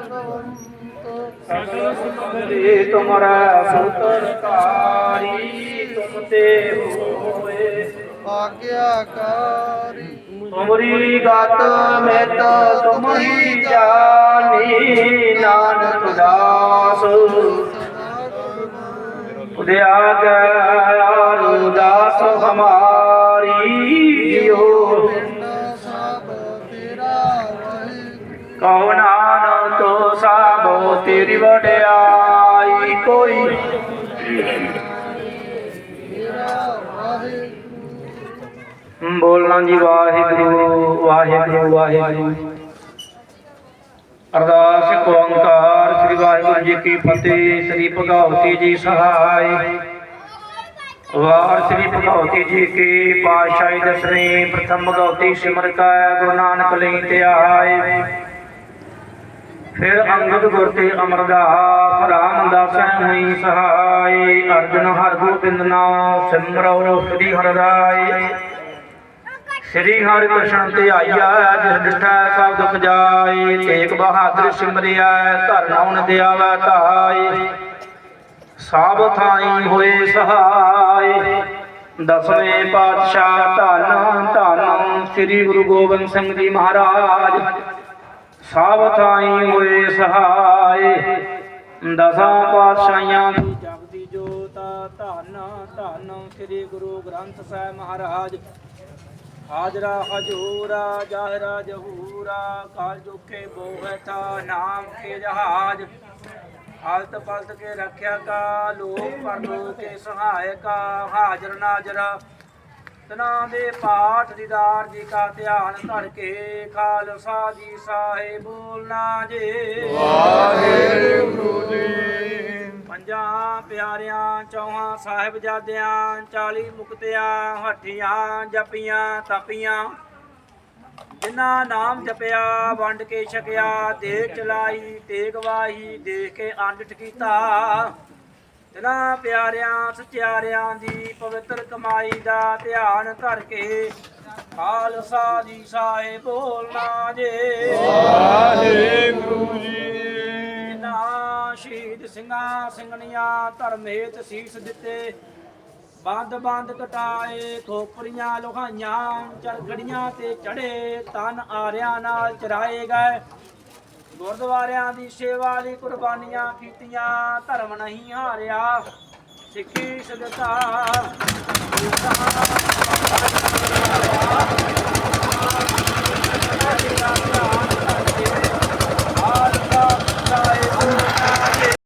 ਸਗਲ ਸੁਮੰਗਲੇ ਤੁਮਰਾ ਸੁਤਰਕਾਰੀ ਤੁਮ ਤੇ ਹੋਏ। ਆਗਿਆਕਾਰੀ। ਤੁਮਰੀ ਗਤ ਮਿਤ ਤੁਮਰੀ ਜਾਨੀ ਨਾਨਕ ਦਾਸ। ਉਦਿਆ ਗਏ ਦਾਸ ਹਮਾਰੀ ਜਿਉ। ਪਿੰਡ ਸਭ ਤੇਰਾ ਵਾਹਿਗੁਰੂ ਕਹੋ ਨਾਨਕ ਸਾਬੋ ਤੇਰੀ ਵਡਿਆਈ ਕੋਈ। ਵਾਹਿਗੁਰੂ ਬੋਲਣਾ ਜੀ ਵਾਹਿਗੁਰੂ ਵਾਹਿਗੁਰੂ ਵਾਹਿਗੁਰੂ। ਅਰਦਾਸ ਓੰਕਾਰ, ਸ੍ਰੀ ਵਾਹਿਗੁਰੂ ਜੀ ਕੀ ਫਤਿਹ, ਸ੍ਰੀ ਭਗਵਤੀ ਜੀ ਸਹਾਈ। ਵਾਰ ਸ੍ਰੀ ਭਗਵਤੀ ਜੀ ਕੀ ਪਾਤਸ਼ਾਹੀ ਦਸਵੀਂ, ਪ੍ਰਥਮ ਭਗਵਤੀ ਸਿਮਰ ਕਾ, ਗੁਰੂ ਨਾਨਕ ਲਈ ਤੇ ਫਿਰ ਅੰਗਦ ਗੁਰ ਤੇ ਅਮਰਦਾਸ, ਰਾਮਦਾਸੈ ਹੋਈ ਸਹਾਈ ਅਰਜਨ ਹਰ ਗੋਬਿੰਦ ਨਾਮ ਸਿਮਰੋ ਸ੍ਰੀ ਹਰਿ ਸ੍ਰੀ ਹਰਿ ਕ੍ਰਿਸ਼ਨ ਤੇ ਆਈਆ, ਜਿਸ ਡਿਠਾ ਸਭ ਦੁਖ ਜਾਏ। ਤੇਗ ਬਹਾਦਰ ਸਿਮਰਿਆ ਧਰ ਨਾਉਨ ਦਿਆਵਾ ਧਾਈ ਸਭ ਥਾਈ ਹੋਏ ਸਹਾਈ ਦਸਵੇਂ ਪਾਤਸ਼ਾਹ ਧੰਨ ਧੰਨ ਸ੍ਰੀ ਗੁਰੂ ਗੋਬਿੰਦ ਸਿੰਘ ਜੀ ਮਹਾਰਾਜ। ਸਭ ਥਾਈ ਹੋਏ ਸਹਾਈ ਦਸਾਂ ਪਾਤਸ਼ਾਹਾਂ ਦੀ ਜਗਦੀ ਜੋਤ, ਧੰਨ ਧੰਨ ਸ੍ਰੀ ਗੁਰੂ ਗ੍ਰੰਥ ਸਾਹਿਬ ਮਹਾਰਾਜ। ਹਾਜ਼ਰਾ ਹਜੂਰਾ, ਜਾਹਰਾ ਜਹੂਰਾ, ਕਾਲ ਜੋਖੇ ਬੋਹਤਾ, ਨਾਮ ਕੇ ਜਹਾਜ। ਹਾਲਤ ਪਲਤ ਕੇ ਰੱਖਿਆ ਕਾ, ਲੋਕ ਪਰਲੋ ਕੇ ਸਹਾਇਕਾ, ਹਾਜ਼ਰ ਨਾਜ਼ਰ। ਤਨਾ ਦੇ ਪਾਠ ਦੀਦਾਰ ਜੀ ਕਾ ਧਿਆਨ ਧਰ ਕੇ ਖਾਲਸਾ ਜੀ ਸਾਹਿਬ ਬੋਲਣਾ ਜੇ। ਵਾਹਿਗੁਰੂ ਜੀ। ਪੰਜਾਂ ਪਿਆਰਿਆਂ ਚੌਹਾਂ ਸਾਹਿਬਜ਼ਾਦਿਆਂ 40 ਮੁਕਤਿਆਂ ਹੱਠੀਆਂ ਜਪੀਆਂ ਤਪੀਆਂ ਜਿਨ੍ਹਾਂ ਨਾਮ ਜਪਿਆ ਵੰਡ ਕੇ ਛਕਿਆ ਦੇ ਚਲਾਈ ਤੇਗ ਵਾਹੀ ਦੇਖ ਕੇ ਅੰਡਟ ਕੀਤਾ। ਜਿਨ੍ਹਾਂ ਪਿਆਰਿਆਂ ਸਚਿਆਰਿਆਂ ਦੀ ਪਵਿੱਤਰ ਕਮਾਈ ਦਾ ਧਿਆਨ ਧਰ ਕੇ ਖਾਲਸਾ ਜੀ ਸਾਹਿਬ ਬੋਲਣਾ ਜੇ। ਵਾਹਿਗੁਰੂ ਜੀ। ਨਾ ਸ਼ਹੀਦ ਸਿੰਘਾਂ ਸਿੰਘਣੀਆਂ ਧਰਮ ਹੇਤ ਸੀਸ ਦਿੱਤੇ ਬੰਦ ਬੰਦ ਕਟਾਏ ਖੋਪਰੀਆਂ ਲੋਹਾਈਆਂ ਚਰਖੜੀਆਂ ਤੇ ਚੜੇ ਤਨ ਆਰਿਆਂ ਨਾਲ ਚਰਾਏ ਗਏ। ਗੁਰਦੁਆਰਿਆਂ ਦੀ ਸੇਵਾ ਲਈ ਕੁਰਬਾਨੀਆਂ ਕੀਤੀਆਂ ਧਰਮ ਨਹੀਂ ਹਾਰਿਆ। ਸਿੱਖੀ ਸਦਤਾ